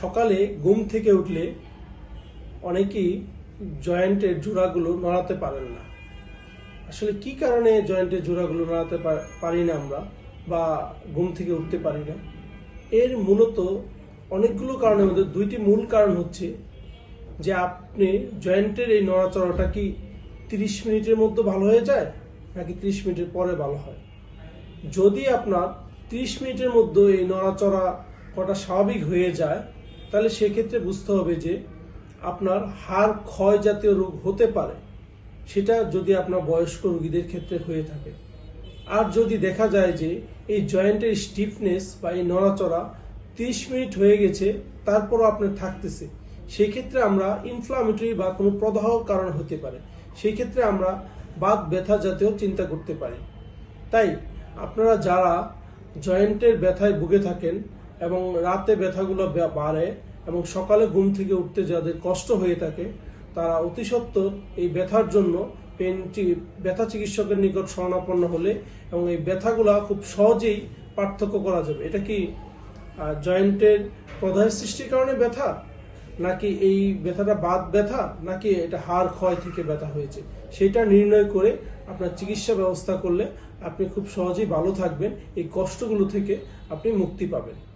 সকালে ঘুম থেকে উঠলে অনেকেই জয়েন্টের জোড়াগুলো নড়াতে পারেন না। আসলে কি কারণে জয়েন্টের জোড়াগুলো নড়াতে পারি না আমরা বা ঘুম থেকে উঠতে পারি না? এর মূলত অনেকগুলো কারণের মধ্যে দুইটি মূল কারণ হচ্ছে যে আপনি জয়েন্টের এই নড়াচড়াটা কি তিরিশ মিনিটের মধ্যে ভালো হয়ে যায় নাকি তিরিশ মিনিটের পরে ভালো হয়? যদি আপনার 30 মিনিটের মধ্যে এই নড়াচড়া কটা স্বাভাবিক হয়ে যায় তাহলে সেক্ষেত্রে বুঝতে হবে যে আপনার হাড় ক্ষয় জাতীয় রোগ হতে পারে। সেটা যদি আপনার বয়স্ক রোগীদের ক্ষেত্রে হয়ে থাকে। আর যদি দেখা যায় যে এই জয়েন্টের স্টিফনেস বা এই নড়াচড়া 30 মিনিট হয়ে গেছে, তারপরও আপনার থাকতেছে সেই ক্ষেত্রে আমরা ইনফ্লামেটরি বা কোনো প্রদাহ কারণ হতে পারে। সেই ক্ষেত্রে আমরা বাত ব্যথা জাতীয় চিন্তা করতে পারি। তাই আপনারা যারা জয়েন্টের ব্যথায় ভুগে থাকেন এবং রাতে ব্যথাগুলো বাড়ে এবং সকালে ঘুম থেকে উঠতে যাদের কষ্ট হয়ে থাকে, তারা অতি সত্বর এই ব্যথার জন্য পেন চি- ব্যথা চিকিৎসকের নিকট শরণাপন্ন হলে এবং এই ব্যথাগুলা খুব সহজেই পার্থক্য করা যাবে। এটা কি জয়েন্টের প্রধান সৃষ্টির কারণে ব্যথা? নাকি এই ব্যথাটা বাদ ব্যথা? নাকি এটা হাড় ক্ষয় থেকে ব্যথা হয়েছে? সেটা নির্ণয় করে আপনার চিকিৎসা ব্যবস্থা করলে আপনি খুব সহজেই ভালো থাকবেন। এই কষ্টগুলো থেকে আপনি মুক্তি পাবেন।